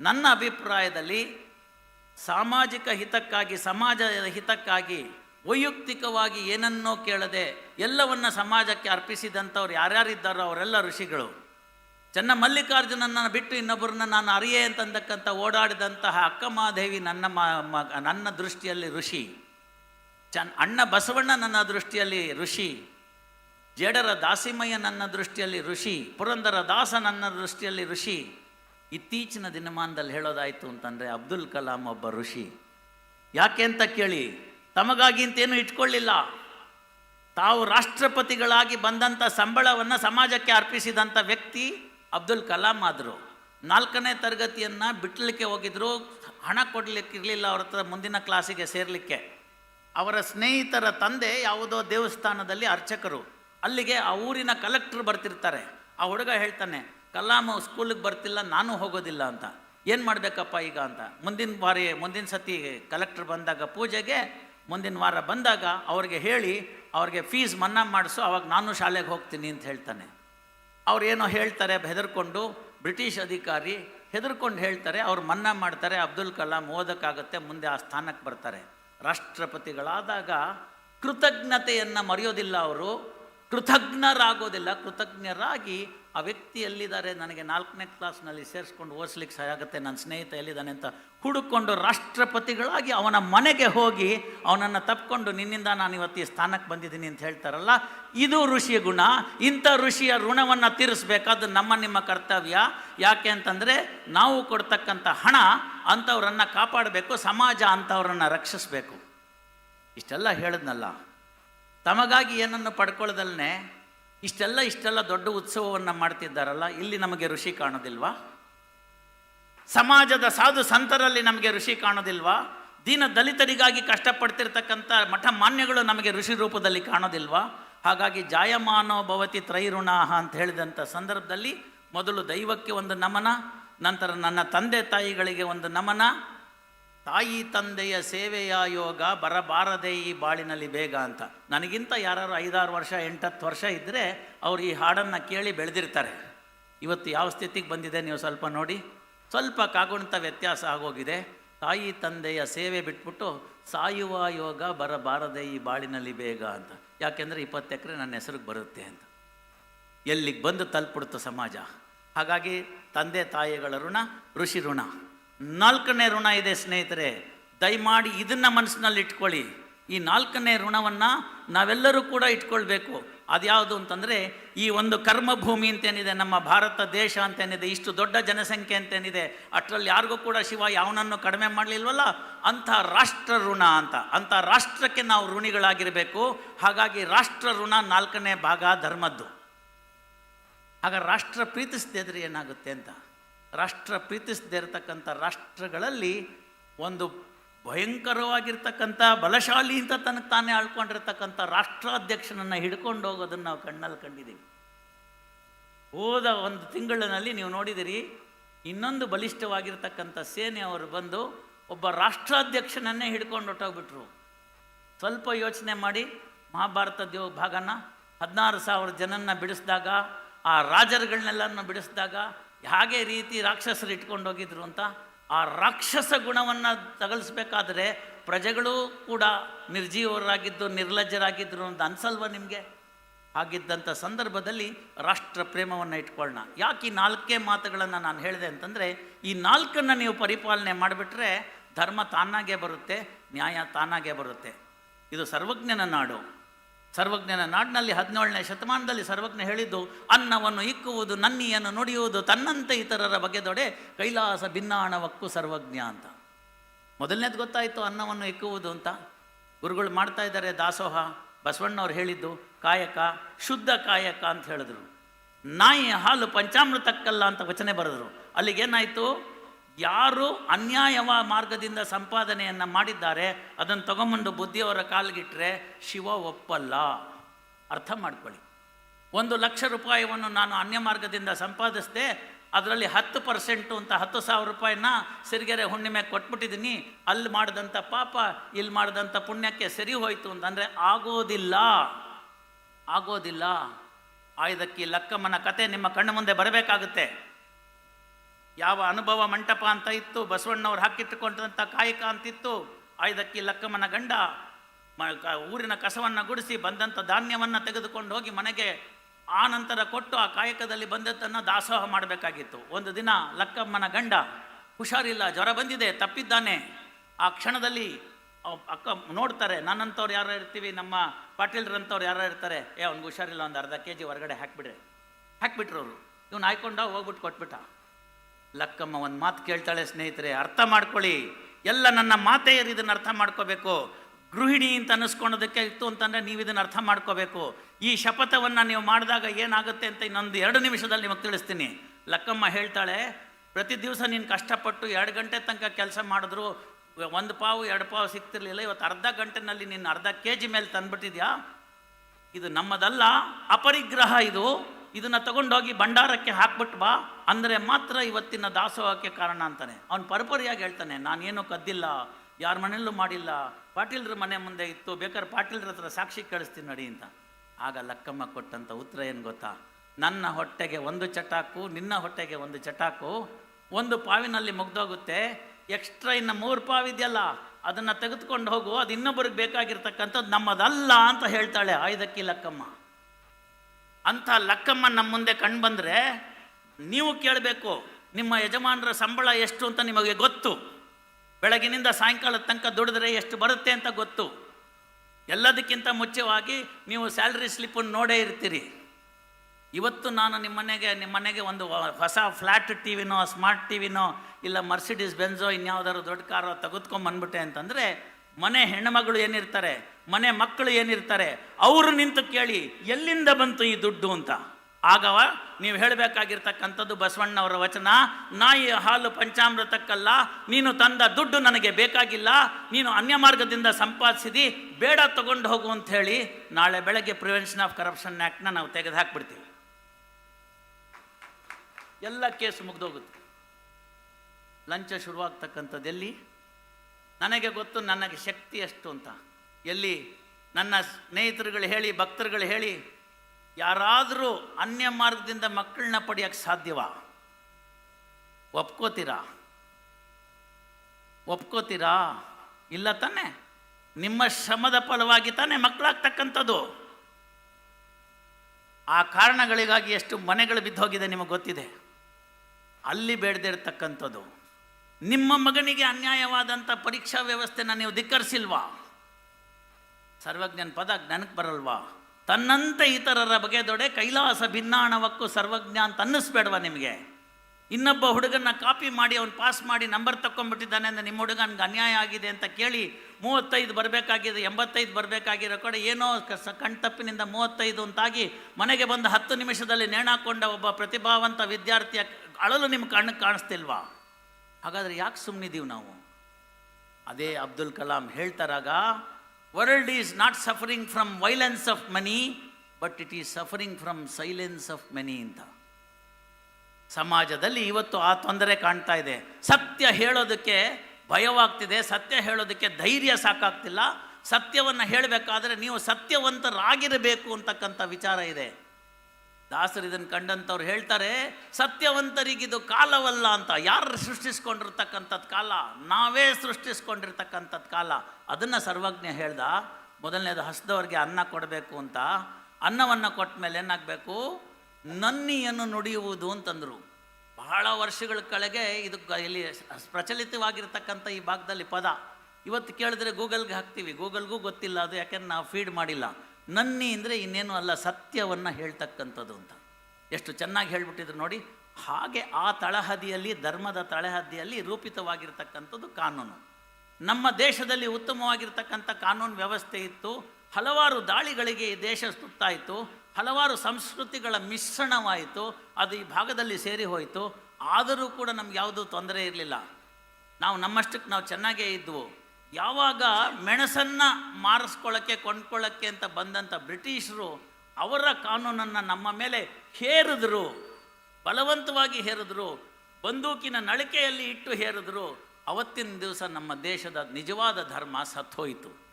ನನ್ನ ಅಭಿಪ್ರಾಯದಲ್ಲಿ ಸಾಮಾಜಿಕ ಹಿತಕ್ಕಾಗಿ, ಸಮಾಜದ ಹಿತಕ್ಕಾಗಿ, ವೈಯಕ್ತಿಕವಾಗಿ ಏನನ್ನೋ ಕೇಳದೆ ಎಲ್ಲವನ್ನ ಸಮಾಜಕ್ಕೆ ಅರ್ಪಿಸಿದಂಥವ್ರು ಯಾರ್ಯಾರಿದ್ದಾರೋ ಅವರೆಲ್ಲ ಋಷಿಗಳು. ಚೆನ್ನ ಮಲ್ಲಿಕಾರ್ಜುನನ್ನ ಬಿಟ್ಟು ಇನ್ನೊಬ್ಬರನ್ನ ನಾನು ಅರಿಯೇ ಅಂತಂದಕ್ಕಂಥ ಓಡಾಡಿದಂತಹ ಅಕ್ಕಮಹಾದೇವಿ ನನ್ನ ನನ್ನ ದೃಷ್ಟಿಯಲ್ಲಿ ಋಷಿ. ಚನ್, ಅಣ್ಣ ಬಸವಣ್ಣ ನನ್ನ ದೃಷ್ಟಿಯಲ್ಲಿ ಋಷಿ. ಜೇಡರ ದಾಸಿಮಯ್ಯ ನನ್ನ ದೃಷ್ಟಿಯಲ್ಲಿ ಋಷಿ. ಪುರಂದರ ದಾಸ ನನ್ನ ದೃಷ್ಟಿಯಲ್ಲಿ ಋಷಿ. ಇತ್ತೀಚಿನ ದಿನಮಾನದಲ್ಲಿ ಹೇಳೋದಾಯಿತು ಅಂತಂದರೆ ಅಬ್ದುಲ್ ಕಲಾಂ ಒಬ್ಬ ಋಷಿ. ಯಾಕೆ ಅಂತ ಕೇಳಿ, ತಮಗಾಗಿ ಅಂತೇನು ಇಟ್ಕೊಳ್ಳಿಲ್ಲ. ತಾವು ರಾಷ್ಟ್ರಪತಿಗಳಾಗಿ ಬಂದಂಥ ಸಂಬಳವನ್ನು ಸಮಾಜಕ್ಕೆ ಅರ್ಪಿಸಿದಂಥ ವ್ಯಕ್ತಿ ಅಬ್ದುಲ್ ಕಲಾಂ ಆದರು. ನಾಲ್ಕನೇ ತರಗತಿಯನ್ನು ಬಿಟ್ಟಲಿಕ್ಕೆ ಹೋಗಿದ್ರು, ಹಣ ಕೊಡಲಿಕ್ಕಿರಲಿಲ್ಲ ಅವ್ರ ಹತ್ರ ಮುಂದಿನ ಕ್ಲಾಸಿಗೆ ಸೇರಲಿಕ್ಕೆ. ಅವರ ಸ್ನೇಹಿತರ ತಂದೆ ಯಾವುದೋ ದೇವಸ್ಥಾನದಲ್ಲಿ ಅರ್ಚಕರು. ಅಲ್ಲಿಗೆ ಆ ಊರಿನ ಕಲೆಕ್ಟ್ರ್ ಬರ್ತಿರ್ತಾರೆ. ಆ ಹುಡುಗ ಹೇಳ್ತಾನೆ ಕಲಾಂ ಸ್ಕೂಲಿಗೆ ಬರ್ತಿಲ್ಲ, ನಾನು ಹೋಗೋದಿಲ್ಲ ಅಂತ. ಏನು ಮಾಡಬೇಕಪ್ಪ ಈಗ ಅಂತ? ಮುಂದಿನ ಬಾರಿ, ಮುಂದಿನ ಸತಿ ಕಲೆಕ್ಟ್ರ್ ಬಂದಾಗ ಪೂಜೆಗೆ, ಮುಂದಿನ ವಾರ ಬಂದಾಗ ಅವ್ರಿಗೆ ಹೇಳಿ, ಅವ್ರಿಗೆ ಫೀಸ್ ಮನ್ನಾ ಮಾಡಿಸು, ಅವಾಗ ನಾನು ಶಾಲೆಗೆ ಹೋಗ್ತೀನಿ ಅಂತ ಹೇಳ್ತಾನೆ. ಅವ್ರು ಏನೋ ಹೇಳ್ತಾರೆ, ಹೆದರ್ಕೊಂಡು ಬ್ರಿಟಿಷ್ ಅಧಿಕಾರಿ ಹೆದರ್ಕೊಂಡು ಹೇಳ್ತಾರೆ, ಅವ್ರು ಮನ್ನಾ ಮಾಡ್ತಾರೆ, ಅಬ್ದುಲ್ ಕಲಾಂ ಓದೋಕ್ಕಾಗತ್ತೆ, ಮುಂದೆ ಆ ಸ್ಥಾನಕ್ಕೆ ಬರ್ತಾರೆ. ರಾಷ್ಟ್ರಪತಿಗಳಾದಾಗ ಕೃತಜ್ಞತೆಯನ್ನು ಮರೆಯೋದಿಲ್ಲ ಅವರು. ಕೃತಜ್ಞರಾಗೋದಿಲ್ಲ, ಕೃತಜ್ಞರಾಗಿ ಆ ವ್ಯಕ್ತಿ ಎಲ್ಲಿದ್ದಾರೆ ನನಗೆ ನಾಲ್ಕನೇ ಕ್ಲಾಸ್ನಲ್ಲಿ ಸೇರಿಸ್ಕೊಂಡು ಓದಿಸ್ಲಿಕ್ಕೆ ಸಹಾಯ ಆಗುತ್ತೆ, ನನ್ನ ಸ್ನೇಹಿತ ಎಲ್ಲಿದ್ದಾನೆ ಅಂತ ಹುಡುಕೊಂಡು ರಾಷ್ಟ್ರಪತಿಗಳಾಗಿ ಅವನ ಮನೆಗೆ ಹೋಗಿ ಅವನನ್ನು ತಪ್ಪಿಕೊಂಡು ನಿನ್ನಿಂದ ನಾನು ಇವತ್ತು ಈ ಸ್ಥಾನಕ್ಕೆ ಬಂದಿದ್ದೀನಿ ಅಂತ ಹೇಳ್ತಾರಲ್ಲ, ಇದು ಋಷಿಯ ಗುಣ. ಇಂಥ ಋಷಿಯ ಋಣವನ್ನು ಅದು ನಮ್ಮ ನಿಮ್ಮ ಕರ್ತವ್ಯ. ಯಾಕೆ ಅಂತಂದರೆ ನಾವು ಕೊಡ್ತಕ್ಕಂಥ ಹಣ ಅಂಥವ್ರನ್ನು ಕಾಪಾಡಬೇಕು, ಸಮಾಜ ಅಂಥವ್ರನ್ನು ರಕ್ಷಿಸಬೇಕು. ಇಷ್ಟೆಲ್ಲ ಹೇಳಿದ್ನಲ್ಲ. ತಮಗಾಗಿ ಏನನ್ನು ಪಡ್ಕೊಳ್ಳದಲ್ಲೇ ಇಷ್ಟೆಲ್ಲ ಇಷ್ಟೆಲ್ಲ ದೊಡ್ಡ ಉತ್ಸವವನ್ನು ಮಾಡ್ತಿದ್ದಾರಲ್ಲ, ಇಲ್ಲಿ ನಮಗೆ ಋಷಿ ಕಾಣೋದಿಲ್ವಾ? ಸಮಾಜದ ಸಾಧು ಸಂತರಲ್ಲಿ ನಮಗೆ ಋಷಿ ಕಾಣೋದಿಲ್ವಾ? ದೀನ ದಲಿತರಿಗಾಗಿ ಕಷ್ಟಪಡ್ತಿರ್ತಕ್ಕಂಥ ಮಠ ಮಾನ್ಯಗಳು ನಮಗೆ ಋಷಿ ರೂಪದಲ್ಲಿ ಕಾಣೋದಿಲ್ವಾ? ಹಾಗಾಗಿ ಜಾಯಮಾನೋ ಭವತಿ ತ್ರೈಋಣಾಹ ಅಂತ ಹೇಳಿದಂಥ ಸಂದರ್ಭದಲ್ಲಿ ಮೊದಲು ದೈವಕ್ಕೆ ಒಂದು ನಮನ, ನಂತರ ನನ್ನ ತಂದೆ ತಾಯಿಗಳಿಗೆ ಒಂದು ನಮನ ತಾಯಿ ತಂದೆಯ ಸೇವೆಯ ಯೋಗ ಬರಬಾರದೆ ಈ ಬಾಳಿನಲ್ಲಿ ಬೇಗ ಅಂತ. ನನಗಿಂತ ಯಾರು ಐದಾರು ವರ್ಷ, ಎಂಟತ್ತು ವರ್ಷ ಇದ್ದರೆ ಅವ್ರು ಈ ಹಾಡನ್ನು ಕೇಳಿ ಬೆಳೆದಿರ್ತಾರೆ. ಇವತ್ತು ಯಾವ ಸ್ಥಿತಿಗೆ ಬಂದಿದೆ ನೀವು ಸ್ವಲ್ಪ ನೋಡಿ. ಸ್ವಲ್ಪ ಕಾಗುಣಿತ ವ್ಯತ್ಯಾಸ ಆಗೋಗಿದೆ. ತಾಯಿ ತಂದೆಯ ಸೇವೆ ಬಿಟ್ಬಿಟ್ಟು ಸಾಯುವ ಯೋಗ ಬರಬಾರದೆ ಈ ಬಾಳಿನಲ್ಲಿ ಬೇಗ ಅಂತ. ಯಾಕೆಂದರೆ ಇಪ್ಪತ್ತು ಎಕರೆ ನನ್ನ ಹೆಸರಿಗೆ ಬರುತ್ತೆ ಅಂತ. ಎಲ್ಲಿಗೆ ಬಂದು ತಲುಪಿಡ್ತು ಸಮಾಜ? ಹಾಗಾಗಿ ತಂದೆ ತಾಯಿಗಳ ಋಣ, ಋಷಿ ಋಣ. ನಾಲ್ಕನೇ ಋಣ ಇದೆ ಸ್ನೇಹಿತರೆ, ದಯಮಾಡಿ ಇದನ್ನು ಮನಸ್ಸಿನಲ್ಲಿ ಇಟ್ಕೊಳ್ಳಿ. ಈ ನಾಲ್ಕನೇ ಋಣವನ್ನು ನಾವೆಲ್ಲರೂ ಕೂಡ ಇಟ್ಕೊಳ್ಬೇಕು. ಅದ್ಯಾವುದು ಅಂತಂದರೆ, ಈ ಒಂದು ಕರ್ಮಭೂಮಿ ಅಂತೇನಿದೆ, ನಮ್ಮ ಭಾರತ ದೇಶ ಅಂತೇನಿದೆ, ಇಷ್ಟು ದೊಡ್ಡ ಜನಸಂಖ್ಯೆ ಅಂತೇನಿದೆ, ಅಷ್ಟರಲ್ಲಿ ಯಾರಿಗೂ ಕೂಡ ಶಿವ ಯಾವನನ್ನು ಕಡಿಮೆ ಮಾಡಲಿಲ್ವಲ್ಲ? ಅಂಥ ರಾಷ್ಟ್ರ ಋಣ ಅಂತ. ಅಂಥ ರಾಷ್ಟ್ರಕ್ಕೆ ನಾವು ಋಣಿಗಳಾಗಿರಬೇಕು. ಹಾಗಾಗಿ ರಾಷ್ಟ್ರ ಋಣ ನಾಲ್ಕನೇ ಭಾಗ ಧರ್ಮದ್ದು. ಆಗ ರಾಷ್ಟ್ರ ಪ್ರೀತಿಸ್ತಿದ್ರೆ ಏನಾಗುತ್ತೆ ಅಂತ? ರಾಷ್ಟ್ರ ಪ್ರೀತಿಸದೇ ಇರತಕ್ಕಂಥ ರಾಷ್ಟ್ರಗಳಲ್ಲಿ ಒಂದು ಭಯಂಕರವಾಗಿರ್ತಕ್ಕಂಥ ಬಲಶಾಲಿ ಅಂತ ತನಗೆ ತಾನೇ ಆಳ್ಕೊಂಡಿರ್ತಕ್ಕಂಥ ರಾಷ್ಟ್ರಾಧ್ಯಕ್ಷನನ್ನು ಹಿಡ್ಕೊಂಡು ಹೋಗೋದನ್ನು ನಾವು ಕಣ್ಣಲ್ಲಿ ಕಂಡಿದ್ದೀವಿ. ಹೋದ ಒಂದು ತಿಂಗಳಿನಲ್ಲಿ ನೀವು ನೋಡಿದಿರಿ, ಇನ್ನೊಂದು ಬಲಿಷ್ಠವಾಗಿರ್ತಕ್ಕಂಥ ಸೇನೆಯವರು ಬಂದು ಒಬ್ಬ ರಾಷ್ಟ್ರಾಧ್ಯಕ್ಷನನ್ನೇ ಹಿಡ್ಕೊಂಡು ಹೊಟ್ಟೋಗ್ಬಿಟ್ರು ಸ್ವಲ್ಪ ಯೋಚನೆ ಮಾಡಿ ಮಹಾಭಾರತದ ಭಾಗನ ಹದಿನಾರು ಸಾವಿರ ಜನನ್ನ ಬಿಡಿಸಿದಾಗ, ಆ ರಾಜರುಗಳನ್ನೆಲ್ಲರನ್ನು ಬಿಡಿಸಿದಾಗ ಹಾಗೆ ರೀತಿ ರಾಕ್ಷಸರು ಇಟ್ಕೊಂಡು ಹೋಗಿದ್ರು ಅಂತ ಆ ರಾಕ್ಷಸ ಗುಣವನ್ನು ತಗಲಿಸ್ಬೇಕಾದ್ರೆ ಪ್ರಜೆಗಳು ಕೂಡ ನಿರ್ಜೀವರಾಗಿದ್ದು ನಿರ್ಲಜ್ಜರಾಗಿದ್ದರು ಅಂತ ಅನ್ಸಲ್ವ ನಿಮಗೆ? ಹಾಗಿದ್ದಂಥ ಸಂದರ್ಭದಲ್ಲಿ ರಾಷ್ಟ್ರ ಪ್ರೇಮವನ್ನು ಇಟ್ಕೊಳ್ಳೋಣ ಯಾಕೆ ಈ ನಾಲ್ಕೇ ಮಾತುಗಳನ್ನು ನಾನು ಹೇಳಿದೆ ಅಂತಂದರೆ, ಈ ನಾಲ್ಕನ್ನು ನೀವು ಪರಿಪಾಲನೆ ಮಾಡಿಬಿಟ್ರೆ ಧರ್ಮ ತಾನಾಗೇ ಬರುತ್ತೆ, ನ್ಯಾಯ ತಾನಾಗೇ ಬರುತ್ತೆ. ಇದು ಸರ್ವಜ್ಞನ ನಾಡು. ಸರ್ವಜ್ಞನ ನಾಡಿನಲ್ಲಿ ಹದಿನೇಳನೇ ಶತಮಾನದಲ್ಲಿ ಸರ್ವಜ್ಞ ಹೇಳಿದ್ದು, ಅನ್ನವನ್ನು ಇಕ್ಕುವುದು, ನನ್ನಿಯನ್ನು ನುಡಿಯುವುದು, ತನ್ನಂತೆ ಇತರರ ಬಗೆದೊಡೆ ಕೈಲಾಸ ಭಿನ್ನಾಣವಕ್ಕು ಸರ್ವಜ್ಞ ಅಂತ. ಮೊದಲನೇದು ಗೊತ್ತಾಯಿತು, ಅನ್ನವನ್ನು ಇಕ್ಕುವುದು ಅಂತ. ಗುರುಗಳು ಮಾಡ್ತಾ ಇದ್ದಾರೆ, ದಾಸೋಹ ಬಸವಣ್ಣವ್ರು ಹೇಳಿದ್ದು, ಕಾಯಕ, ಶುದ್ಧ ಕಾಯಕ ಅಂತ ಹೇಳಿದ್ರು. ನಾಯಿ ಹಾಲು ಪಂಚಾಮೃತಕ್ಕಲ್ಲ ಅಂತ ವಚನೆ ಬರೆದ್ರು. ಅಲ್ಲಿಗೇನಾಯಿತು? ಯಾರು ಅನ್ಯಾಯವ ಮಾರ್ಗದಿಂದ ಸಂಪಾದನೆಯನ್ನು ಮಾಡಿದ್ದಾರೆ, ಅದನ್ನು ತಗೊಂಬಂಡು ಬುದ್ಧಿಯವರ ಕಾಲ್ಗಿಟ್ರೆ ಶಿವ ಒಪ್ಪಲ್ಲ. ಅರ್ಥ ಮಾಡ್ಕೊಳ್ಳಿ. ಒಂದು ಲಕ್ಷ ರೂಪಾಯಿಯನ್ನು ನಾನು ಅನ್ಯ ಮಾರ್ಗದಿಂದ ಸಂಪಾದಿಸಿದೆ, ಅದರಲ್ಲಿ ಹತ್ತು ಪರ್ಸೆಂಟು ಅಂತ ಹತ್ತು ಸಾವಿರ ರೂಪಾಯಿನ ಸಿರಿಗೆರೆ ಹುಣ್ಣಿಮೆ ಕೊಟ್ಬಿಟ್ಟಿದ್ದೀನಿ ಅಲ್ಲಿ ಮಾಡಿದಂಥ ಪಾಪ, ಇಲ್ಲಿ ಮಾಡಿದಂಥ ಪುಣ್ಯಕ್ಕೆ ಸರಿ ಹೋಯಿತು ಅಂತಂದರೆ ಆಗೋದಿಲ್ಲ. ಆಗೋದಿಲ್ಲ. ಆಯ್ದಕ್ಕೆ ಲಕ್ಕಮ್ಮನ ಕತೆ ನಿಮ್ಮ ಕಣ್ಣು ಮುಂದೆ ಬರಬೇಕಾಗುತ್ತೆ. ಯಾವ ಅನುಭವ ಮಂಟಪ ಅಂತ ಇತ್ತು, ಬಸವಣ್ಣವ್ರು ಹಾಕಿಟ್ಟುಕೊಂಡಂಥ ಕಾಯಕ ಅಂತಿತ್ತು ಆಯ್ದಕ್ಕಿ ಲಕ್ಕಮ್ಮನ ಗಂಡ ಊರಿನ ಕಸವನ್ನು ಗುಡಿಸಿ ಬಂದಂಥ ಧಾನ್ಯವನ್ನು ತೆಗೆದುಕೊಂಡು ಹೋಗಿ ಮನೆಗೆ ಆ ನಂತರ ಕೊಟ್ಟು ಆ ಕಾಯಕದಲ್ಲಿ ಬಂದದ್ದನ್ನು ದಾಸೋಹ ಮಾಡಬೇಕಾಗಿತ್ತು. ಒಂದು ದಿನ ಲಕ್ಕಮ್ಮನ ಗಂಡ, ಹುಷಾರಿಲ್ಲ, ಜ್ವರ ಬಂದಿದೆ, ತಪ್ಪಿದ್ದಾನೆ. ಆ ಕ್ಷಣದಲ್ಲಿ ಅಕ್ಕ ನೋಡ್ತಾರೆ ನನ್ನಂಥವ್ರು ಯಾರು ಇರ್ತೀವಿ, ನಮ್ಮ ಪಾಟೀಲ್ರಂಥವ್ರು ಯಾರು ಇರ್ತಾರೆ, ಏ, ಅವ್ನಿಗೆ ಹುಷಾರಿಲ್ಲ, ಒಂದು ಅರ್ಧ ಕೆ ಜಿ ಹೊರಗಡೆ ಹಾಕಿಬಿಡ್ರಿ. ಹಾಕ್ಬಿಟ್ರು ಅವರು ಇವ್ನು ಆಯ್ಕೊಂಡ ಹೋಗ್ಬಿಟ್ಟು ಕೊಟ್ಬಿಟ್ಟ. ಲಕ್ಕಮ್ಮ ಒಂದು ಮಾತು ಕೇಳ್ತಾಳೆ, ಸ್ನೇಹಿತರೆ, ಅರ್ಥ ಮಾಡ್ಕೊಳ್ಳಿ. ಎಲ್ಲ ನನ್ನ ಮಾತೆಯರು ಇದನ್ನು ಅರ್ಥ ಮಾಡ್ಕೋಬೇಕು. ಗೃಹಿಣಿ ಅಂತ ಅನ್ನಿಸ್ಕೊಳೋದಕ್ಕೆ ಇತ್ತು ಅಂತಂದರೆ ನೀವು ಇದನ್ನು ಅರ್ಥ ಮಾಡ್ಕೋಬೇಕು. ಈ ಶಪಥವನ್ನು ನೀವು ಮಾಡಿದಾಗ ಏನಾಗುತ್ತೆ ಅಂತ ಇನ್ನೊಂದು ಎರಡು ನಿಮಿಷದಲ್ಲಿ ನಿಮಗೆ ತಿಳಿಸ್ತೀನಿ. ಲಕ್ಕಮ್ಮ ಹೇಳ್ತಾಳೆ, ಪ್ರತಿ ದಿವಸ ನೀನು ಕಷ್ಟಪಟ್ಟು ಎರಡು ಗಂಟೆ ತನಕ ಕೆಲಸ ಮಾಡಿದ್ರು, ಒಂದು ಪಾವು, ಎರಡು ಪಾವು ಸಿಗ್ತಿರ್ಲಿಲ್ಲ, ಇವತ್ತು ಅರ್ಧ ಗಂಟೆನಲ್ಲಿ ನೀನು ಅರ್ಧ ಕೆ ಜಿ ಮೇಲೆ ತಂದುಬಿಟ್ಟಿದ್ಯಾ? ಇದು ನಮ್ಮದಲ್ಲ, ಅಪರಿಗ್ರಹ ಇದು. ಇದನ್ನ ತಗೊಂಡೋಗಿ ಭಂಡಾರಕ್ಕೆ ಹಾಕ್ಬಿಟ್ಟು ಬಾ. ಅಂದರೆ ಮಾತ್ರ ಇವತ್ತಿನ ದಾಸೋಹಕ್ಕೆ ಕಾರಣ ಅಂತಾನೆ. ಅವನು ಪರಪರಿಯಾಗಿ ಹೇಳ್ತಾನೆ, ನಾನೇನು ಕದ್ದಿಲ್ಲ, ಯಾರ ಮನೆಯಲ್ಲೂ ಮಾಡಿಲ್ಲ, ಪಾಟೀಲ್ರ ಮನೆ ಮುಂದೆ ಇತ್ತು, ಬೇಕಾದ್ರೆ ಪಾಟೀಲ್ರ ಹತ್ರ ಸಾಕ್ಷಿ ಕಳಿಸ್ತೀನಿ ನಡಿ ಅಂತ. ಆಗ ಲಕ್ಕಮ್ಮ ಕೊಟ್ಟಂಥ ಉತ್ತರ ಏನು ಗೊತ್ತಾ? ನನ್ನ ಹೊಟ್ಟೆಗೆ ಒಂದು ಚಟಾಕು, ನಿನ್ನ ಹೊಟ್ಟೆಗೆ ಒಂದು ಚಟಾಕು. ಒಂದು ಪಾವಿನಲ್ಲಿ ಮುಗ್ದೋಗುತ್ತೆ. ಎಕ್ಸ್ಟ್ರಾ ಇನ್ನು ಮೂರು ಪಾವಿದೆಯಲ್ಲ ಅದನ್ನು ತೆಗೆದುಕೊಂಡು ಹೋಗು, ಅದು ಇನ್ನೊಬ್ಬರಿಗೆ ಬೇಕಾಗಿರ್ತಕ್ಕಂಥದ್ದು ನಮ್ಮದಲ್ಲ ಅಂತ ಹೇಳ್ತಾಳೆ. ಆಯ್ದಕ್ಕಿ ಲಕ್ಕಮ್ಮ. ಅಂಥ ಲಕ್ಕಮ್ಮ ನಮ್ಮ ಮುಂದೆ ಕಂಡು ಬಂದರೆ ನೀವು ಕೇಳಬೇಕು, ನಿಮ್ಮ ಯಜಮಾನರ ಸಂಬಳ ಎಷ್ಟು ಅಂತ ನಿಮಗೆ ಗೊತ್ತು. ಬೆಳಗಿನಿಂದ ಸಾಯಂಕಾಲದ ತನಕ ದುಡಿದ್ರೆ ಎಷ್ಟು ಬರುತ್ತೆ ಅಂತ ಗೊತ್ತು. ಎಲ್ಲದಕ್ಕಿಂತ ಮುಖ್ಯವಾಗಿ ನೀವು ಸ್ಯಾಲ್ರಿ ಸ್ಲಿಪ್ಪನ್ನು ನೋಡೇ ಇರ್ತೀರಿ. ಇವತ್ತು ನಾನು ನಿಮ್ಮನೆಗೆ ನಿಮ್ಮನೆಗೆ ನಿಮ್ಮ ಮನೆಗೆ ಒಂದು ಹೊಸ ಫ್ಲ್ಯಾಟ್ ಟಿ ವಿನೋ, ಸ್ಮಾರ್ಟ್ ಟಿ ವಿನೋ, ಇಲ್ಲ ಮರ್ಸಿಡೀಸ್ ಬೆನ್ಸೋ ಇನ್ಯಾವುದಾದ್ರು ದೊಡ್ಡ ಕಾರೋ ತೆಗೆದುಕೊಂಬಂದ್ಬಿಟ್ಟೆ ಅಂತಂದರೆ ಮನೆ ಹೆಣ್ಣುಮಗಳು ಏನಿರ್ತಾರೆ ಮನೆ ಮಕ್ಕಳು ಏನಿರ್ತಾರೆ, ಅವರು ನಿಂತು ಕೇಳಿ, ಎಲ್ಲಿಂದ ಬಂತು ಈ ದುಡ್ಡು ಅಂತ. ಆಗವ, ನೀವು ಹೇಳಬೇಕಾಗಿರ್ತಕ್ಕಂಥದ್ದು ಬಸವಣ್ಣವರ ವಚನ, ನಾಯಿ ಹಾಲು ಪಂಚಾಮೃತಕ್ಕಲ್ಲ, ನೀನು ತಂದ ದುಡ್ಡು ನನಗೆ ಬೇಕಾಗಿಲ್ಲ, ನೀನು ಅನ್ಯ ಮಾರ್ಗದಿಂದ ಸಂಪಾದಿಸಿದಿ, ಬೇಡ ತಗೊಂಡು ಹೋಗು ಅಂತ ಹೇಳಿ, ನಾಳೆ ಬೆಳಗ್ಗೆ ಪ್ರಿವೆನ್ಷನ್ ಆಫ್ ಕರಪ್ಷನ್ ಆ್ಯಕ್ಟ್ನ ನಾವು ತೆಗೆದು ಹಾಕ್ಬಿಡ್ತೀವಿ. ಎಲ್ಲ ಕೇಸ್ ಮುಗ್ದೋಗುತ್ತೆ. ಲಂಚ ಶುರುವಾಗ್ತಕ್ಕಂಥದ್ದು ಎಲ್ಲಿ? ನನಗೆ ಗೊತ್ತು, ನನಗೆ ಶಕ್ತಿ ಎಷ್ಟು ಅಂತ. ಎಲ್ಲಿ ನನ್ನ ಸ್ನೇಹಿತರುಗಳು ಹೇಳಿ, ಭಕ್ತರುಗಳು ಹೇಳಿ, ಯಾರಾದರೂ ಅನ್ಯ ಮಾರ್ಗದಿಂದ ಮಕ್ಕಳನ್ನ ಪಡೆಯೋಕ್ಕೆ ಸಾಧ್ಯವಾ? ಒಪ್ಕೋತೀರಾ? ಒಪ್ಕೋತೀರಾ? ಇಲ್ಲ ತಾನೆ. ನಿಮ್ಮ ಶ್ರಮದ ಫಲವಾಗಿ ತಾನೇ ಮಕ್ಕಳಾಗ್ತಕ್ಕಂಥದ್ದು. ಆ ಕಾರಣಗಳಿಗಾಗಿ ಎಷ್ಟು ಮನೆಗಳು ಬಿದ್ದೋಗಿದೆ ನಿಮಗೆ ಗೊತ್ತಿದೆ. ಅಲ್ಲಿ ಬೇಡದೇ ಇರತಕ್ಕಂಥದ್ದು ನಿಮ್ಮ ಮಗನಿಗೆ ಅನ್ಯಾಯವಾದಂಥ ಪರೀಕ್ಷಾ ವ್ಯವಸ್ಥೆನ ನೀವು ಧಿಕ್ಕರಿಸಿಲ್ವಾ? ಸರ್ವಜ್ಞನ ಪದ ಜ್ಞಾನಕ್ಕೆ ಬರಲ್ವಾ? ತನ್ನಂತೆ ಇತರರ ಬಗೆದೊಡೆ ಕೈಲಾಸ ಭಿನ್ನಾಣವಕ್ಕೂ ಸರ್ವಜ್ಞ ಅಂತ ಅನ್ನಿಸ್ಬೇಡವಾ ನಿಮಗೆ? ಇನ್ನೊಬ್ಬ ಹುಡುಗನ ಕಾಪಿ ಮಾಡಿ ಅವ್ನು ಪಾಸ್ ಮಾಡಿ ನಂಬರ್ ತಕ್ಕೊಂಡ್ಬಿಟ್ಟಿದ್ದಾನೆ ಅಂದರೆ ನಿಮ್ಮ ಹುಡುಗನಿಗೆ ಅನ್ಯಾಯ ಆಗಿದೆ ಅಂತ ಕೇಳಿ ಮೂವತ್ತೈದು ಬರಬೇಕಾಗಿದೆ, ಎಂಬತ್ತೈದು ಬರಬೇಕಾಗಿರೋ ಕಡೆ ಏನೋ ಕಣ್ತಪ್ಪಿನಿಂದ ಮೂವತ್ತೈದು ಅಂತಾಗಿ ಮನೆಗೆ ಬಂದ ಹತ್ತು ನಿಮಿಷದಲ್ಲಿ ನೇಣಾಕೊಂಡ ಒಬ್ಬ ಪ್ರತಿಭಾವಂತ ವಿದ್ಯಾರ್ಥಿಯ ಅಳಲು ನಿಮ್ಮ ಕಣ್ಣಿಗೆ ಕಾಣಿಸ್ತಿಲ್ವಾ? ಹಾಗಾದರೆ ಯಾಕೆ ಸುಮ್ಮನಿದ್ದೀವಿ ನಾವು? ಅದೇ Abdul Kalam ಹೇಳ್ತಾರಾಗ world is not suffering from violence of money but it is suffering from silence of money ಅಂತ. ಸಮಾಜದಲ್ಲಿ ಇವತ್ತು ಆ ತೊಂದರೆ ಕಾಣ್ತಾ ಇದೆ. ಸತ್ಯ ಹೇಳೋದಕ್ಕೆ ಭಯವಾಗ್ತಿದೆ, ಸತ್ಯ ಹೇಳೋದಕ್ಕೆ ಧೈರ್ಯ ಸಾಕಾಗ್ತಿಲ್ಲ. ಸತ್ಯವನ್ನು ಹೇಳಬೇಕಾದ್ರೆ ನೀವು ಸತ್ಯವಂತರಾಗಿರಬೇಕು ಅಂತಕ್ಕಂಥ ವಿಚಾರ ಇದೆ. ದಾಸರು ಇದನ್ನು ಕಂಡಂಥವ್ರು ಹೇಳ್ತಾರೆ, ಸತ್ಯವಂತರಿಗಿದು ಕಾಲವಲ್ಲ ಅಂತ ಯಾರು ಸೃಷ್ಟಿಸ್ಕೊಂಡಿರ್ತಕ್ಕಂಥದ್ದು ಕಾಲ? ನಾವೇ ಸೃಷ್ಟಿಸ್ಕೊಂಡಿರ್ತಕ್ಕಂಥದ್ದು ಕಾಲ. ಅದನ್ನು ಸರ್ವಜ್ಞ ಹೇಳ್ದ, ಮೊದಲನೇದು ಹಸ್ದವ್ರಿಗೆ ಅನ್ನ ಕೊಡಬೇಕು ಅಂತ. ಅನ್ನವನ್ನು ಕೊಟ್ಟ ಮೇಲೆ ಏನಾಗಬೇಕು? ನನ್ನಿಯನ್ನು ನುಡಿಯುವುದು ಅಂತಂದರು. ಬಹಳ ವರ್ಷಗಳ ಕೆಳಗೆ ಇದು ಇಲ್ಲಿ ಪ್ರಚಲಿತವಾಗಿರ್ತಕ್ಕಂಥ ಈ ಭಾಗದಲ್ಲಿ ಪದ. ಇವತ್ತು ಕೇಳಿದ್ರೆ ಗೂಗಲ್ಗೆ ಹಾಕ್ತೀವಿ. ಗೂಗಲ್ಗೂ ಗೊತ್ತಿಲ್ಲ, ಅದು ಯಾಕೆಂದ್ರೆ ನಾವು ಫೀಡ್ ಮಾಡಿಲ್ಲ. ನನ್ನಿ ಅಂದರೆ ಇನ್ನೇನು ಅಲ್ಲ, ಸತ್ಯವನ್ನು ಹೇಳ್ತಕ್ಕಂಥದ್ದು ಅಂತ. ಎಷ್ಟು ಚೆನ್ನಾಗಿ ಹೇಳ್ಬಿಟ್ಟಿದ್ರು ನೋಡಿ, ಹಾಗೆ ಆ ತಳಹದಿಯಲ್ಲಿ, ಧರ್ಮದ ತಳಹದಿಯಲ್ಲಿ ರೂಪಿತವಾಗಿರ್ತಕ್ಕಂಥದ್ದು ಕಾನೂನು. ನಮ್ಮ ದೇಶದಲ್ಲಿ ಉತ್ತಮವಾಗಿರ್ತಕ್ಕಂಥ ಕಾನೂನು ವ್ಯವಸ್ಥೆ ಇತ್ತು, ಹಲವಾರು ದಾಳಿಗಳಿಗೆ ಈ ದೇಶ ಸುತ್ತಾಯಿತು, ಹಲವಾರು ಸಂಸ್ಕೃತಿಗಳ ಮಿಶ್ರಣವಾಯಿತು, ಅದು ಈ ಭಾಗದಲ್ಲಿ ಸೇರಿ ಹೋಯಿತು. ಆದರೂ ಕೂಡ ನಮ್ಗೆ ಯಾವುದೂ ತೊಂದರೆ ಇರಲಿಲ್ಲ. ನಾವು ನಮ್ಮಷ್ಟಕ್ಕೆ ನಾವು ಚೆನ್ನಾಗೇ ಇದ್ವು. ಯಾವಾಗ ಮೆಣಸನ್ನು ಮಾರಿಸ್ಕೊಳ್ಳೋಕ್ಕೆ ಕೊಂಡ್ಕೊಳ್ಳೋಕ್ಕೆ ಅಂತ ಬಂದಂಥ ಬ್ರಿಟಿಷರು ಅವರ ಕಾನೂನನ್ನು ನಮ್ಮ ಮೇಲೆ ಹೇರಿದ್ರು, ಬಲವಂತವಾಗಿ ಹೇರಿದ್ರು, ಬಂದೂಕಿನ ನಳಿಕೆಯಲ್ಲಿ ಇಟ್ಟು ಹೇರಿದ್ರು, ಅವತ್ತಿನ ದಿವಸ ನಮ್ಮ ದೇಶದ ನಿಜವಾದ ಧರ್ಮ ಸತ್ತೋಯಿತು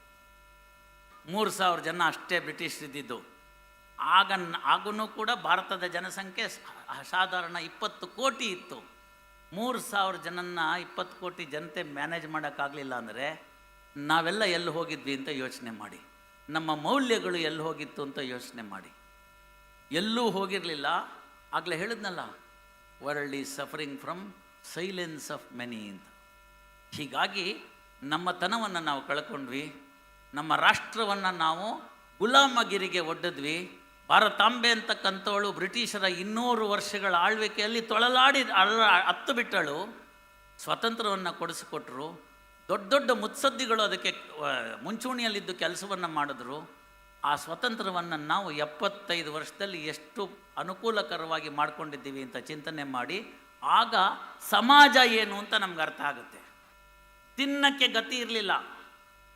ಮೂರು ಸಾವಿರ ಜನ ಅಷ್ಟೇ ಬ್ರಿಟಿಷರಿದ್ದಿದ್ದು. ಆಗ ಆಗೂ ಕೂಡ ಭಾರತದ ಜನಸಂಖ್ಯೆ ಸಾಧಾರಣ ಇಪ್ಪತ್ತು ಕೋಟಿ ಇತ್ತು. ಮೂರು ಸಾವಿರ ಜನನ್ನ ಇಪ್ಪತ್ತು ಕೋಟಿ ಜನತೆ ಮ್ಯಾನೇಜ್ ಮಾಡೋಕ್ಕಾಗಲಿಲ್ಲ ಅಂದರೆ ನಾವೆಲ್ಲ ಎಲ್ಲಿ ಹೋಗಿದ್ವಿ ಅಂತ ಯೋಚನೆ ಮಾಡಿ. ನಮ್ಮ ಮೌಲ್ಯಗಳು ಎಲ್ಲಿ ಹೋಗಿತ್ತು ಅಂತ ಯೋಚನೆ ಮಾಡಿ. ಎಲ್ಲೂ ಹೋಗಿರಲಿಲ್ಲ. ಆಗಲೇ ಹೇಳಿದ್ನಲ್ಲ world is suffering from silence of many ಅಂತ. ಹೀಗಾಗಿ ನಮ್ಮ ತನವನ್ನು ನಾವು ಕಳ್ಕೊಂಡ್ವಿ. ನಮ್ಮ ರಾಷ್ಟ್ರವನ್ನು ನಾವು ಗುಲಾಮಗಿರಿಗೆ ಒಡ್ಡಿದ್ವಿ. ಭಾರತಾಂಬೆ ಅಂತಕ್ಕಂಥವಳು ಬ್ರಿಟಿಷರ ಇನ್ನೂರು ವರ್ಷಗಳ ಆಳ್ವಿಕೆಯಲ್ಲಿ ತೊಳಲಾಡಿ, ಅಳ ಹತ್ತು ಬಿಟ್ಟಳು. ಸ್ವಾತಂತ್ರ್ಯವನ್ನು ಕೊಡಿಸಿಕೊಟ್ರು. ದೊಡ್ಡ ದೊಡ್ಡ ಮುತ್ಸದ್ದಿಗಳು ಅದಕ್ಕೆ ಮುಂಚೂಣಿಯಲ್ಲಿದ್ದು ಕೆಲಸವನ್ನು ಮಾಡಿದ್ರು. ಆ ಸ್ವಾತಂತ್ರ್ಯವನ್ನು ನಾವು ಎಪ್ಪತ್ತೈದು ವರ್ಷದಲ್ಲಿ ಎಷ್ಟು ಅನುಕೂಲಕರವಾಗಿ ಮಾಡ್ಕೊಂಡಿದ್ದೀವಿ ಅಂತ ಚಿಂತನೆ ಮಾಡಿ, ಆಗ ಸಮಾಜ ಏನು ಅಂತ ನಮ್ಗೆ ಅರ್ಥ ಆಗುತ್ತೆ. ತಿನ್ನಕ್ಕೆ ಗತಿ ಇರಲಿಲ್ಲ.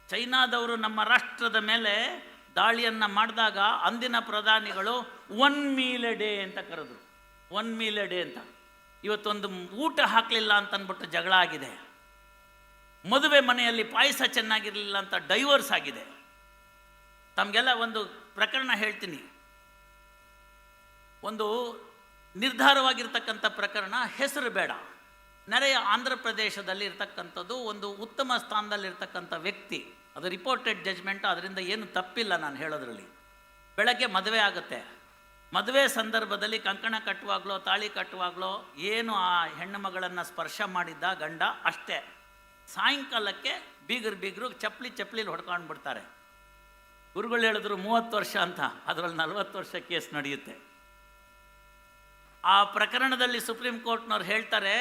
ಚೈನಾದವರು ನಮ್ಮ ರಾಷ್ಟ್ರದ ಮೇಲೆ ದಾಳಿಯನ್ನು ಮಾಡಿದಾಗ ಅಂದಿನ ಪ್ರಧಾನಿಗಳು, ಒನ್ ಮೀಲ್ ಎ ಡೇ ಅಂತ ಕರೆದ್ರು. ಒನ್ ಮೀಲ್ ಎ ಡೇ ಅಂತ. ಇವತ್ತೊಂದು ಊಟ ಹಾಕಲಿಲ್ಲ ಅಂತ ಅಂದ್ಬಿಟ್ಟು ಜಗಳ ಆಗಿದೆ. ಮದುವೆ ಮನೆಯಲ್ಲಿ ಪಾಯಸ ಚೆನ್ನಾಗಿರಲಿಲ್ಲ ಅಂತ ಡೈವರ್ಸ್ ಆಗಿದೆ. ತಮಗೆಲ್ಲ ಒಂದು ಪ್ರಕರಣ ಹೇಳ್ತೀನಿ. ಒಂದು ನಿರ್ಧಾರವಾಗಿರ್ತಕ್ಕಂಥ ಪ್ರಕರಣ ಹೆಸರು ಬೇಡ. ನೆರೆಯ ಆಂಧ್ರ ಪ್ರದೇಶದಲ್ಲಿ ಇರ್ತಕ್ಕಂಥದ್ದು ಒಂದು ಉತ್ತಮ ಸ್ಥಾನದಲ್ಲಿರ್ತಕ್ಕಂಥ ವ್ಯಕ್ತಿ. ಅದು ರಿಪೋರ್ಟೆಡ್ ಜಜ್ಮೆಂಟು ಅದರಿಂದ ಏನು ತಪ್ಪಿಲ್ಲ ನಾನು ಹೇಳೋದ್ರಲ್ಲಿ. ಬೆಳಗ್ಗೆ ಮದುವೆ ಆಗುತ್ತೆ. ಮದುವೆ ಸಂದರ್ಭದಲ್ಲಿ ಕಂಕಣ ಕಟ್ಟುವಾಗಲೋ, ತಾಳಿ ಕಟ್ಟುವಾಗಲೋ, ಏನು ಆ ಹೆಣ್ಣು ಮಗಳನ್ನು ಸ್ಪರ್ಶ ಮಾಡಿದ್ದ ಗಂಡ, ಅಷ್ಟೇ. ಸಾಯಂಕಾಲಕ್ಕೆ ಬೀಗರು ಬೀಗರು ಚಪ್ಪಲಿ ಚಪ್ಪಲಿಲಿ ಹೊಡ್ಕೊಂಡು ಬಿಡ್ತಾರೆ. ಗುರುಗಳು ಹೇಳಿದ್ರು ಮೂವತ್ತು ವರ್ಷ ಅಂತ, ಅದರಲ್ಲಿ ನಲವತ್ತು ವರ್ಷ ಕೇಸ್ ನಡೆಯುತ್ತೆ. ಆ ಪ್ರಕರಣದಲ್ಲಿ ಸುಪ್ರೀಂ ಕೋರ್ಟ್ನವ್ರು ಹೇಳ್ತಾರೆ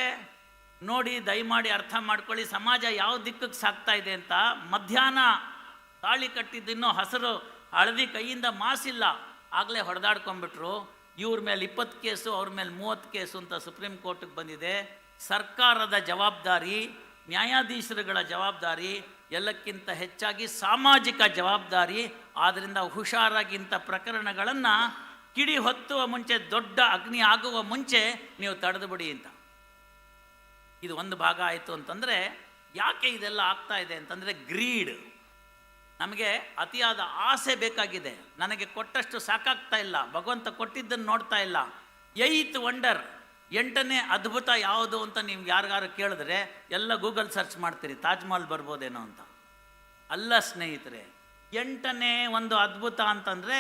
ನೋಡಿ ದಯಮಾಡಿ ಅರ್ಥ ಮಾಡ್ಕೊಳ್ಳಿ. ಸಮಾಜ ಯಾವ ದಿಕ್ಕಕ್ಕೆ ಸಾಕ್ತಾ ಇದೆ ಅಂತ. ಮಧ್ಯಾಹ್ನ ತಾಳಿ ಕಟ್ಟಿದ್ದಿನ್ನೂ ಹಸರು, ಹಳದಿ ಕೈಯಿಂದ ಮಾಸಿಲ್ಲ. ಆಗಲೇ ಹೊಡೆದಾಡ್ಕೊಂಡ್ಬಿಟ್ರು. ಇವ್ರ ಮೇಲೆ ಇಪ್ಪತ್ತು ಕೇಸು, ಅವ್ರ ಮೇಲೆ ಮೂವತ್ತು ಕೇಸು ಅಂತ ಸುಪ್ರೀಂ ಕೋರ್ಟಿಗೆ ಬಂದಿದೆ. ಸರ್ಕಾರದ ಜವಾಬ್ದಾರಿ, ನ್ಯಾಯಾಧೀಶರುಗಳ ಜವಾಬ್ದಾರಿ, ಎಲ್ಲಕ್ಕಿಂತ ಹೆಚ್ಚಾಗಿ ಸಾಮಾಜಿಕ ಜವಾಬ್ದಾರಿ. ಆದ್ದರಿಂದ ಹುಷಾರಾಗಿಂಥ ಪ್ರಕರಣಗಳನ್ನು ಕಿಡಿ ಹೊತ್ತುವ ಮುಂಚೆ, ದೊಡ್ಡ ಅಗ್ನಿ ಆಗುವ ಮುಂಚೆ ನೀವು ತಡೆದುಬಿಡಿ ಅಂತ. ಇದು ಒಂದು ಭಾಗ ಆಯಿತು ಅಂತಂದರೆ ಯಾಕೆ ಇದೆಲ್ಲ ಆಗ್ತಾ ಇದೆ ಅಂತಂದರೆ ಗ್ರೀಡ್. ನಮಗೆ ಅತಿಯಾದ ಆಸೆ ಬೇಕಾಗಿದೆ. ನನಗೆ ಕೊಟ್ಟಷ್ಟು ಸಾಕಾಗ್ತಾ ಇಲ್ಲ. ಭಗವಂತ ಕೊಟ್ಟಿದ್ದನ್ನು ನೋಡ್ತಾ ಇಲ್ಲ. ಏಯ್ತ್ ವಂಡರ್, ಎಂಟನೇ ಅದ್ಭುತ ಯಾವುದು ಅಂತ ನೀವು ಯಾರಿಗಾರು ಕೇಳಿದ್ರೆ ಎಲ್ಲ ಗೂಗಲ್ ಸರ್ಚ್ ಮಾಡ್ತೀರಿ ತಾಜ್ಮಹಲ್ ಬರ್ಬೋದೇನೋ ಅಂತ. ಅಲ್ಲ ಸ್ನೇಹಿತರೆ, ಎಂಟನೇ ಒಂದು ಅದ್ಭುತ ಅಂತಂದರೆ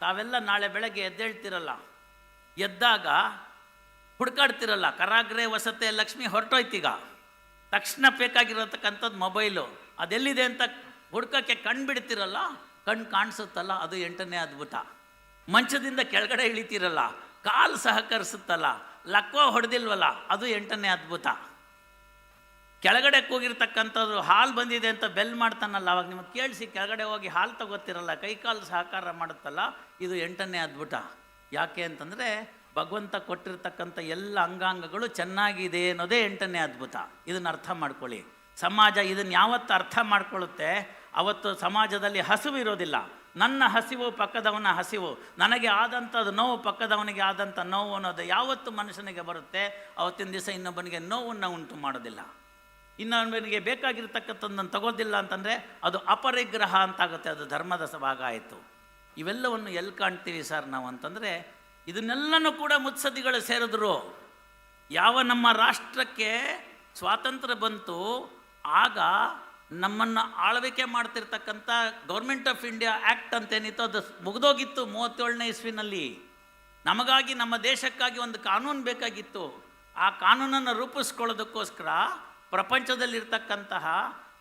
ತಾವೆಲ್ಲ ನಾಳೆ ಬೆಳಗ್ಗೆ ಎದ್ದೇಳ್ತಿರಲ್ಲ. ಎದ್ದಾಗ ಹುಡ್ಕಾಡ್ತಿರಲ್ಲ, ಕರಾಗ್ರೆ ವಸತೆ ಲಕ್ಷ್ಮಿ ಹೊರಟೋಯ್ತೀಗ. ತಕ್ಷಣ ಬೇಕಾಗಿರತಕ್ಕಂಥದ್ದು ಮೊಬೈಲು. ಅದೆಲ್ಲಿದೆ ಅಂತ ಹುಡ್ಕೋಕ್ಕೆ ಕಣ್ಣು ಬಿಡ್ತಿರಲ್ಲ ಕಣ್ಣು ಕಾಣಿಸುತ್ತಲ್ಲ, ಅದು ಎಂಟನೇ ಅದ್ಭುತ. ಮಂಚದಿಂದ ಕೆಳಗಡೆ ಇಳಿತಿರಲ್ಲ, ಕಾಲು ಸಹಕರಿಸುತ್ತಲ್ಲ, ಲಕ್ವ ಹೊಡೆದಿಲ್ವಲ್ಲ, ಅದು ಎಂಟನೇ ಅದ್ಭುತ. ಕೆಳಗಡೆ ಕೂಗಿರ್ತಕ್ಕಂಥದ್ದು ಹಾಲು ಬಂದಿದೆ ಅಂತ ಬೆಲ್ ಮಾಡ್ತಾನಲ್ಲ, ಅವಾಗ ನಿಮಗೆ ಕೇಳಿಸಿ, ಕೆಳಗಡೆ ಹೋಗಿ ಹಾಲು ತಗೋತಿರಲ್ಲ ಕೈಕಾಲು ಸಹಕಾರ ಮಾಡುತ್ತಲ್ಲ, ಇದು ಎಂಟನೇ ಅದ್ಭುತ. ಯಾಕೆ ಅಂತಂದರೆ ಭಗವಂತ ಕೊಟ್ಟಿರ್ತಕ್ಕಂಥ ಎಲ್ಲ ಅಂಗಾಂಗಗಳು ಚೆನ್ನಾಗಿದೆ ಅನ್ನೋದೇ ಎಂಟನೇ ಅದ್ಭುತ. ಇದನ್ನು ಅರ್ಥ ಮಾಡ್ಕೊಳ್ಳಿ. ಸಮಾಜ ಇದನ್ನು ಯಾವತ್ತು ಅರ್ಥ ಮಾಡ್ಕೊಳ್ಳುತ್ತೆ? ಅವತ್ತು ಸಮಾಜದಲ್ಲಿ ಹಸಿವು ಇರೋದಿಲ್ಲ. ನನ್ನ ಹಸಿವು ಪಕ್ಕದವನ ಹಸಿವು. ನನಗೆ ಆದಂಥದ್ದು ನೋವು ಪಕ್ಕದವನಿಗೆ ಆದಂಥ ನೋವು ಅನ್ನೋದು ಯಾವತ್ತು ಮನುಷ್ಯನಿಗೆ ಬರುತ್ತೆ? ಅವತ್ತಿನ ದಿವಸ ಇನ್ನೊಬ್ಬನಿಗೆ ನೋವನ್ನು ಉಂಟು ಮಾಡೋದಿಲ್ಲ. ಇನ್ನೊಬ್ಬನಿಗೆ ಬೇಕಾಗಿರ್ತಕ್ಕಂಥದ್ದನ್ನು ತಗೋದಿಲ್ಲ ಅಂತಂದರೆ ಅದು ಅಪರಿಗ್ರಹ ಅಂತಾಗುತ್ತೆ. ಅದು ಧರ್ಮದ ಭಾಗ ಆಯಿತು. ಇವೆಲ್ಲವನ್ನು ಎಲ್ಲಿ ಕಾಣ್ತೀವಿ ಸರ್ ನಾವು ಅಂತಂದರೆ ಇದನ್ನೆಲ್ಲನೂ ಕೂಡ ಮುತ್ಸದ್ದಿಗಳು ಸೇರಿದ್ರು. ಯಾವ ನಮ್ಮ ರಾಷ್ಟ್ರಕ್ಕೆ ಸ್ವಾತಂತ್ರ್ಯ ಬಂತು, ಆಗ ನಮ್ಮನ್ನು ಆಳ್ವಿಕೆ ಮಾಡ್ತಿರ್ತಕ್ಕಂಥ ಗೌರ್ಮೆಂಟ್ ಆಫ್ ಇಂಡಿಯಾ ಆ್ಯಕ್ಟ್ ಅಂತೇನಿತ್ತು ಅದು ಮುಗಿದೋಗಿತ್ತು ಮೂವತ್ತೇಳನೇ ಇಸ್ವಿನಲ್ಲಿ. ನಮಗಾಗಿ, ನಮ್ಮ ದೇಶಕ್ಕಾಗಿ ಒಂದು ಕಾನೂನು ಬೇಕಾಗಿತ್ತು. ಆ ಕಾನೂನನ್ನು ರೂಪಿಸ್ಕೊಳ್ಳೋದಕ್ಕೋಸ್ಕರ ಪ್ರಪಂಚದಲ್ಲಿರ್ತಕ್ಕಂತಹ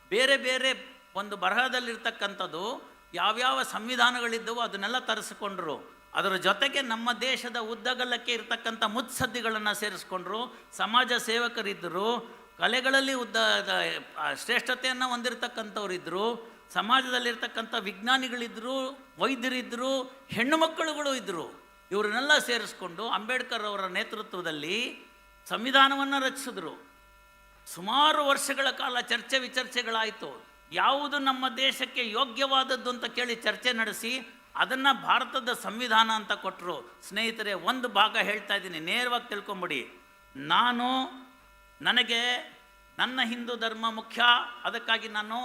ಬೇರೆ ಬೇರೆ ಒಂದು ಬರಹದಲ್ಲಿರ್ತಕ್ಕಂಥದ್ದು, ಯಾವ್ಯಾವ ಸಂವಿಧಾನಗಳಿದ್ದವೋ ಅದನ್ನೆಲ್ಲ ತರಿಸ್ಕೊಂಡ್ರು. ಅದರ ಜೊತೆಗೆ ನಮ್ಮ ದೇಶದ ಉದ್ದಗಲಕ್ಕೆ ಇರತಕ್ಕಂಥ ಮುತ್ಸದ್ದಿಗಳನ್ನು ಸೇರಿಸ್ಕೊಂಡ್ರು, ಸಮಾಜ ಸೇವಕರಿದ್ದರು ಕಲೆಗಳಲ್ಲಿ ಉದ್ದ ಶ್ರೇಷ್ಠತೆಯನ್ನು ಹೊಂದಿರತಕ್ಕಂಥವ್ರಿದ್ದರು ಸಮಾಜದಲ್ಲಿರ್ತಕ್ಕಂಥ ವಿಜ್ಞಾನಿಗಳಿದ್ದರು ವೈದ್ಯರಿದ್ದರು ಹೆಣ್ಣು ಮಕ್ಕಳುಗಳು ಇದ್ದರು ಇವರನ್ನೆಲ್ಲ ಸೇರಿಸ್ಕೊಂಡು ಅಂಬೇಡ್ಕರ್ ಅವರ ನೇತೃತ್ವದಲ್ಲಿ ಸಂವಿಧಾನವನ್ನು ರಚಿಸಿದ್ರು. ಸುಮಾರು ವರ್ಷಗಳ ಕಾಲ ಚರ್ಚೆ ವಿಚರ್ಚೆಗಳಾಯಿತು. ಯಾವುದು ನಮ್ಮ ದೇಶಕ್ಕೆ ಯೋಗ್ಯವಾದದ್ದು ಅಂತ ಕೇಳಿ ಚರ್ಚೆ ನಡೆಸಿ ಅದನ್ನು ಭಾರತದ ಸಂವಿಧಾನ ಅಂತ ಕೊಟ್ಟರು ಸ್ನೇಹಿತರೆ, ಒಂದು ಭಾಗ ಹೇಳ್ತಾ ಇದ್ದೀನಿ. ನೇರವಾಗಿ ತಿಳ್ಕೊಂಬಿಡಿ. ನಾನು ನನಗೆ ನನ್ನ ಹಿಂದೂ ಧರ್ಮ ಮುಖ್ಯ. ಅದಕ್ಕಾಗಿ ನಾನು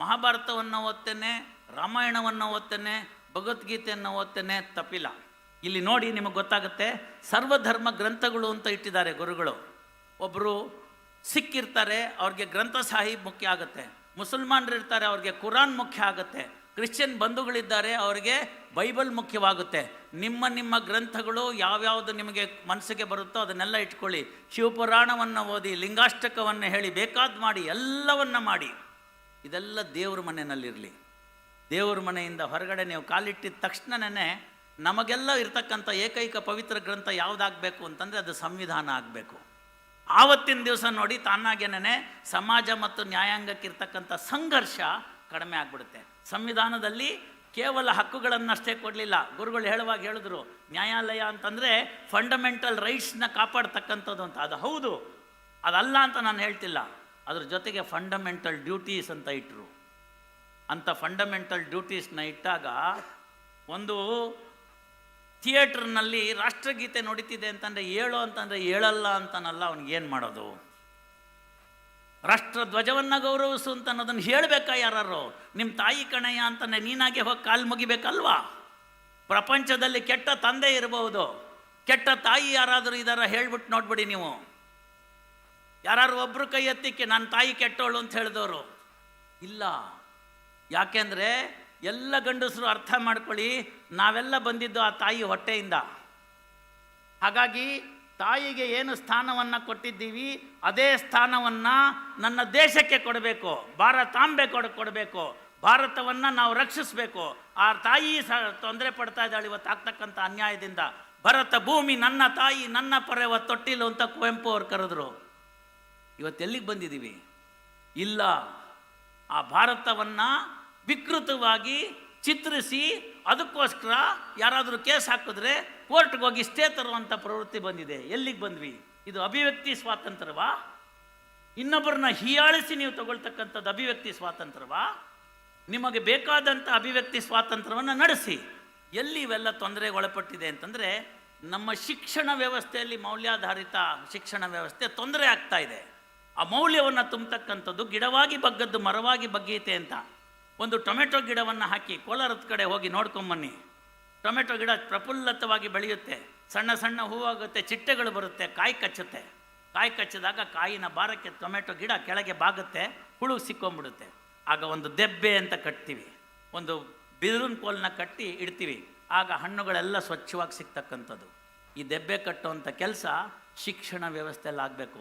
ಮಹಾಭಾರತವನ್ನು ಓದ್ತೇನೆ, ರಾಮಾಯಣವನ್ನು ಓದ್ತೇನೆ, ಭಗವದ್ಗೀತೆಯನ್ನು ಓದ್ತೇನೆ, ತಪ್ಪಿಲ್ಲ. ಇಲ್ಲಿ ನೋಡಿ ನಿಮಗೆ ಗೊತ್ತಾಗುತ್ತೆ, ಸರ್ವಧರ್ಮ ಗ್ರಂಥಗಳು ಅಂತ ಇಟ್ಟಿದ್ದಾರೆ ಗುರುಗಳು. ಒಬ್ಬರು ಸಿಕ್ಕಿರ್ತಾರೆ, ಅವ್ರಿಗೆ ಗ್ರಂಥ ಸಾಹಿಬ್ ಮುಖ್ಯ ಆಗುತ್ತೆ. ಮುಸಲ್ಮಾನರು ಇರ್ತಾರೆ ಅವ್ರಿಗೆ ಕುರಾನ್ ಮುಖ್ಯ ಆಗುತ್ತೆ. ಕ್ರಿಶ್ಚಿಯನ್ ಬಂಧುಗಳಿದ್ದಾರೆ, ಅವರಿಗೆ ಬೈಬಲ್ ಮುಖ್ಯವಾಗುತ್ತೆ. ನಿಮ್ಮ ನಿಮ್ಮ ಗ್ರಂಥಗಳು ಯಾವ್ಯಾವುದು ನಿಮಗೆ ಮನಸ್ಸಿಗೆ ಬರುತ್ತೋ ಅದನ್ನೆಲ್ಲ ಇಟ್ಕೊಳ್ಳಿ. ಶಿವಪುರಾಣವನ್ನು ಓದಿ, ಲಿಂಗಾಷ್ಟಕವನ್ನು ಹೇಳಿ, ಬೇಕಾದ ಮಾಡಿ, ಎಲ್ಲವನ್ನ ಮಾಡಿ. ಇದೆಲ್ಲ ದೇವ್ರ ಮನೆಯಲ್ಲಿರಲಿ. ದೇವ್ರ ಮನೆಯಿಂದ ಹೊರಗಡೆ ನೀವು ಕಾಲಿಟ್ಟಿದ ತಕ್ಷಣನೇ ನಮಗೆಲ್ಲ ಇರತಕ್ಕಂಥ ಏಕೈಕ ಪವಿತ್ರ ಗ್ರಂಥ ಯಾವುದಾಗಬೇಕು ಅಂತಂದರೆ ಅದು ಸಂವಿಧಾನ ಆಗಬೇಕು. ಆವತ್ತಿನ ದಿವಸ ನೋಡಿ ತಾನಾಗೇನೇ ಸಮಾಜ ಮತ್ತು ನ್ಯಾಯಾಂಗಕ್ಕಿರ್ತಕ್ಕಂಥ ಸಂಘರ್ಷ ಕಡಿಮೆ ಆಗ್ಬಿಡುತ್ತೆ. ಸಂವಿಧಾನದಲ್ಲಿ ಕೇವಲ ಹಕ್ಕುಗಳನ್ನಷ್ಟೇ ಕೊಡಲಿಲ್ಲ. ಗುರುಗಳು ಹೇಳುವಾಗ ಹೇಳಿದ್ರು, ನ್ಯಾಯಾಲಯ ಅಂತಂದರೆ ಫಂಡಮೆಂಟಲ್ ರೈಟ್ಸ್ನ ಕಾಪಾಡ್ತಕ್ಕಂಥದ್ದು ಅಂತ. ಅದು ಹೌದು, ಅದಲ್ಲ ಅಂತ ನಾನು ಹೇಳ್ತಿಲ್ಲ. ಅದ್ರ ಜೊತೆಗೆ ಫಂಡಮೆಂಟಲ್ ಡ್ಯೂಟೀಸ್ ಅಂತ ಇಟ್ಟರು ಅಂಥ ಫಂಡಮೆಂಟಲ್ ಡ್ಯೂಟೀಸ್ನ ಇಟ್ಟಾಗ ಒಂದು ಥಿಯೇಟ್ರ್ನಲ್ಲಿ ರಾಷ್ಟ್ರಗೀತೆ ನಡೀತಿದೆ ಅಂತಂದರೆ ಹೇಳೋ ಅಂತಂದರೆ ಹೇಳಲ್ಲ ಅಂತನಲ್ಲ ಅವ್ನಿಗೆ ಏನು ಮಾಡೋದು? ರಾಷ್ಟ್ರ ಧ್ವಜವನ್ನು ಗೌರವಿಸು ಅಂತ ಅನ್ನೋದನ್ನು ಹೇಳಬೇಕಾ ಯಾರು ನಿಮ್ಮ ತಾಯಿ ಕಣಯ್ಯ ಅಂತಾನೆ, ನೀನಾಗೆ ಹೋಗಿ ಕಾಲು ಮುಗಿಬೇಕಲ್ವಾ? ಪ್ರಪಂಚದಲ್ಲಿ ಕೆಟ್ಟ ತಂದೆ ಇರಬಹುದು. ಕೆಟ್ಟ ತಾಯಿ ಯಾರಾದರೂ ಇದಾರ ಹೇಳ್ಬಿಟ್ಟು ನೋಡ್ಬಿಡಿ ನೀವು. ಯಾರು ಒಬ್ಬರು ಕೈ ಎತ್ತಿಕ್ಕೆ ನನ್ನ ತಾಯಿ ಕೆಟ್ಟವಳು ಅಂತ ಹೇಳಿದವರು. ಇಲ್ಲ. ಯಾಕೆಂದರೆ ಎಲ್ಲ ಗಂಡಸರು ಅರ್ಥ ಮಾಡ್ಕೊಳ್ಳಿ, ನಾವೆಲ್ಲ ಬಂದಿದ್ದು ಆ ತಾಯಿ ಹೊಟ್ಟೆಯಿಂದ. ಹಾಗಾಗಿ ತಾಯಿಗೆ ಏನು ಸ್ಥಾನವನ್ನು ಕೊಟ್ಟಿದ್ದೀವಿ, ಅದೇ ಸ್ಥಾನವನ್ನು ನನ್ನ ದೇಶಕ್ಕೆ ಕೊಡಬೇಕು ಭಾರತಾಂಬೆ ಕೊಡ, ಕೊಡಬೇಕು, ಭಾರತವನ್ನು ನಾವು ರಕ್ಷಿಸಬೇಕು. ಆ ತಾಯಿ ಸ, ತೊಂದರೆ ಪಡ್ತಾ ಇದ್ದಾಳೆ ಇವತ್ತು ಆಗ್ತಕ್ಕಂಥ ಅನ್ಯಾಯದಿಂದ. ಭರತ ಭೂಮಿ ನನ್ನ ತಾಯಿ, ನನ್ನ ಪರವ ತೊಟ್ಟಿಲು ಅಂತ ಕುವೆಂಪು ಅವ್ರು ಕರೆದ್ರು. ಇವತ್ತು ಎಲ್ಲಿಗೆ ಬಂದಿದ್ದೀವಿ? ಇಲ್ಲ. ಆ ಭಾರತವನ್ನು ವಿಕೃತವಾಗಿ ಚಿತ್ರಿಸಿ, ಅದಕ್ಕೋಸ್ಕರ ಯಾರಾದರೂ ಕೇಸ್ ಹಾಕಿದ್ರೆ ಕೋರ್ಟ್ಗೆ ಹೋಗಿ ಸ್ಟೇ ತರುವಂಥ ಪ್ರವೃತ್ತಿ ಬಂದಿದೆ. ಎಲ್ಲಿಗೆ ಬಂದ್ವಿ? ಇದು ಅಭಿವ್ಯಕ್ತಿ ಸ್ವಾತಂತ್ರ್ಯವಾ? ಇನ್ನೊಬ್ಬರನ್ನ ಹೀಯಾಳಿಸಿ ನೀವು ತಗೊಳ್ತಕ್ಕಂಥದ್ದು ಅಭಿವ್ಯಕ್ತಿ ಸ್ವಾತಂತ್ರ್ಯವಾ? ನಿಮಗೆ ಬೇಕಾದಂಥ ಅಭಿವ್ಯಕ್ತಿ ಸ್ವಾತಂತ್ರ್ಯವನ್ನು ನಡೆಸಿ. ಎಲ್ಲಿ ಇವೆಲ್ಲ ತೊಂದರೆಗೆ ಒಳಪಟ್ಟಿದೆ ಅಂತಂದರೆ, ನಮ್ಮ ಶಿಕ್ಷಣ ವ್ಯವಸ್ಥೆಯಲ್ಲಿ ಮೌಲ್ಯಾಧಾರಿತ ಶಿಕ್ಷಣ ವ್ಯವಸ್ಥೆ ತೊಂದರೆ ಆಗ್ತಾ ಇದೆ. ಆ ಮೌಲ್ಯವನ್ನು ತುಂಬತಕ್ಕಂಥದ್ದು ಗಿಡವಾಗಿ ಬಗ್ಗದ್ದು ಮರವಾಗಿ ಬಗ್ಗೀತೆ ಅಂತ. ಒಂದು ಟೊಮೆಟೊ ಗಿಡವನ್ನು ಹಾಕಿ ಕೋಲಾರದ ಕಡೆ ಹೋಗಿ ನೋಡ್ಕೊಂಬನ್ನಿ. ಟೊಮೆಟೊ ಗಿಡ ಪ್ರಫುಲ್ಲತವಾಗಿ ಬೆಳೆಯುತ್ತೆ. ಸಣ್ಣ ಸಣ್ಣ ಹೂವಾಗುತ್ತೆ ಚಿಟ್ಟೆಗಳು ಬರುತ್ತೆ, ಕಾಯಿ ಕಚ್ಚುತ್ತೆ. ಕಾಯಿ ಕಚ್ಚಿದಾಗ ಕಾಯಿನ ಭಾರಕ್ಕೆ ಟೊಮೆಟೊ ಗಿಡ ಕೆಳಗೆ ಬಾಗುತ್ತೆ, ಹುಳು ಸಿಕ್ಕೊಂಬಿಡುತ್ತೆ ಆಗ ಒಂದು ದೆಬ್ಬೆ ಅಂತ ಕಟ್ತೀವಿ. ಒಂದು ಬಿದಿರಿನ ಕೋಲನ್ನ ಕಟ್ಟಿ ಇಡ್ತೀವಿ. ಆಗ ಹಣ್ಣುಗಳೆಲ್ಲ ಸ್ವಚ್ಛವಾಗಿ ಸಿಗ್ತಕ್ಕಂಥದ್ದು. ಈ ದೆಬ್ಬೆ ಕಟ್ಟುವಂಥ ಕೆಲಸ ಶಿಕ್ಷಣ ವ್ಯವಸ್ಥೆಯಲ್ಲಿ ಆಗಬೇಕು.